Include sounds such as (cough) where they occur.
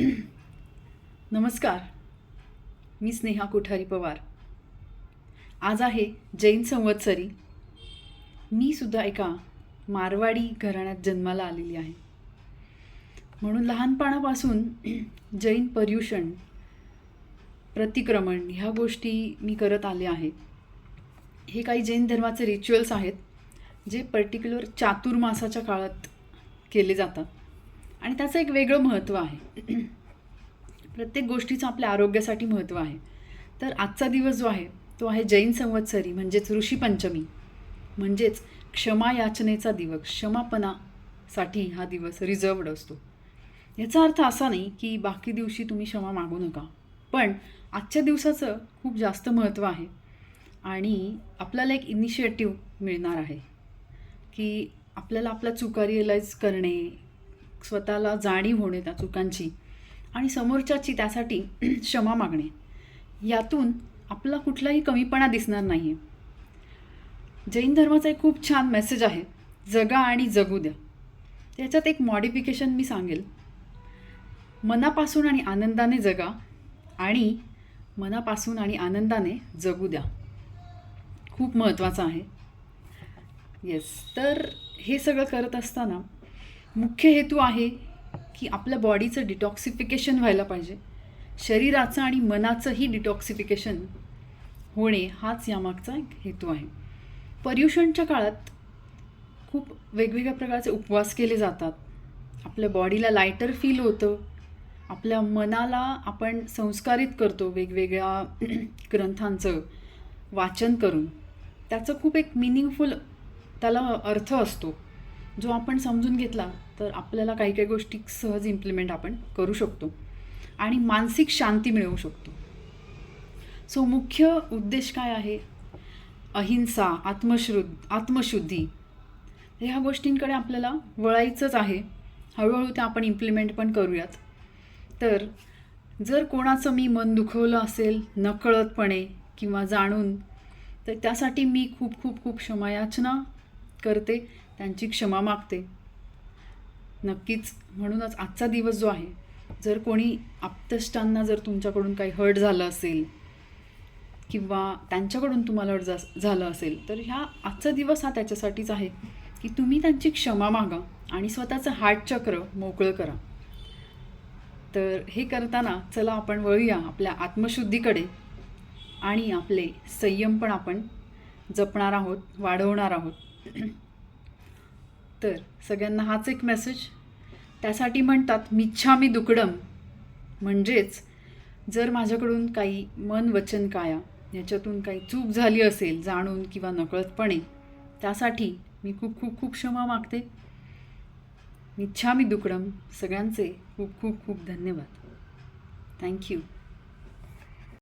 नमस्कार. मी स्नेहा कोठारी पवार. आज आहे जैन संवत्सरी. मी सुद्धा एका मारवाडी घराण्यात जन्माला आलेली आहे. म्हणून लहानपणापासून जैन पर्युषण प्रतिक्रमण ह्या गोष्टी मी करत आले आहे. हे काही जैन धर्माचे रिच्युअल्स आहेत जे पर्टिक्युलर चातुर्मासाच्या काळात केले जातात. आणि त्याचं एक वेगळं महत्त्व आहे. प्रत्येक गोष्टीचं आपल्या आरोग्यासाठी महत्त्व आहे. तर आजचा दिवस जो आहे तो आहे जैन संवत्सरी म्हणजेच ऋषीपंचमी म्हणजेच क्षमा याचनेचा दिवस क्षमापणासाठी हा दिवस रिझर्वड असतो. याचा अर्थ असा नाही की बाकी दिवशी तुम्ही क्षमा मागू नका. पण आजच्या दिवसाचं खूप जास्त महत्त्व आहे आणि आपल्याला एक इनिशिएटिव्ह मिळणार आहे. की आपल्याला आपला चुका रिअलाईज करणे स्वतःला जाणीव होणे त्या चुकांची. आणि समोरच्याची त्यासाठी (clears throat) क्षमा मागणे. यातून आपला कुठलाही कमीपणा दिसणार नाही आहे जैन धर्माचा एक खूप छान मेसेज आहे जगा आणि जगू द्या. त्याच्यात एक मॉडिफिकेशन मी सांगेल. मनापासून आणि आनंदाने जगा आणि मनापासून आणि आनंदाने जगू द्या. खूप महत्त्वाचं आहे. येस तर हे सगळं करत असताना मुख्य हेतू आहे की आपल्या बॉडीचं डिटॉक्सिफिकेशन व्हायला पाहिजे. शरीराचं आणि मनाचंही डिटॉक्सिफिकेशन होणे हाच यामागचा एक हेतू आहे. पर्युषणच्या काळात खूप वेगवेगळ्या प्रकारचे उपवास केले जातात. आपल्या बॉडीला लायटर फील होतं. आपल्या मनाला आपण संस्कारित करतो वेगवेगळ्या (clears throat) ग्रंथांचं वाचन करून. त्याचं खूप एक मिनिंगफुल त्याला अर्थ असतो. जो आपण समजून घेतला तर आपल्याला काही काही गोष्टी सहज इम्प्लिमेंट आपण करू शकतो. आणि मानसिक शांती मिळवू शकतो. सो मुख्य उद्देश काय आहे? अहिंसा आत्मश्रुद्ध आत्मशुद्धी. ह्या गोष्टींकडे आपल्याला वळायचंच आहे. हळूहळू त्या आपण इम्प्लिमेंट पण करूयात. तर जर कोणाचं मी मन दुखवलं असेल नकळतपणे किंवा जाणून तर त्यासाठी मी खूप खूप खूप क्षमायाचना करते. त्यांची क्षमा मागते. नक्कीच म्हणूनच आजचा दिवस जो आहे जर कोणी आप्तष्टांना जर तुमच्याकडून काही हर्ट झालं असेल किंवा त्यांच्याकडून तुम्हाला हर्ट जा झालं असेल तर ह्या आजचा दिवस हा त्याच्यासाठीच आहे की तुम्ही त्यांची क्षमा मागा आणि स्वतःचं हाटचक्र मोकळं करा. तर हे करताना चला आपण वळूया आपल्या आत्मशुद्धीकडे आणि आपले संयम पण आपण जपणार आहोत वाढवणार आहोत. तर सगळ्यांना हाच एक मेसेज त्यासाठी म्हणतात मिच्छामी दुकडम. म्हणजेच जर माझ्याकडून काही मन वचन काया याच्यातून काही चूक झाली असेल जाणून किंवा नकळतपणे त्यासाठी मी खूप खूप खूप क्षमा मागते. मिच्छामी दुकडम. सगळ्यांचे खूप खूप खूप धन्यवाद. थँक्यू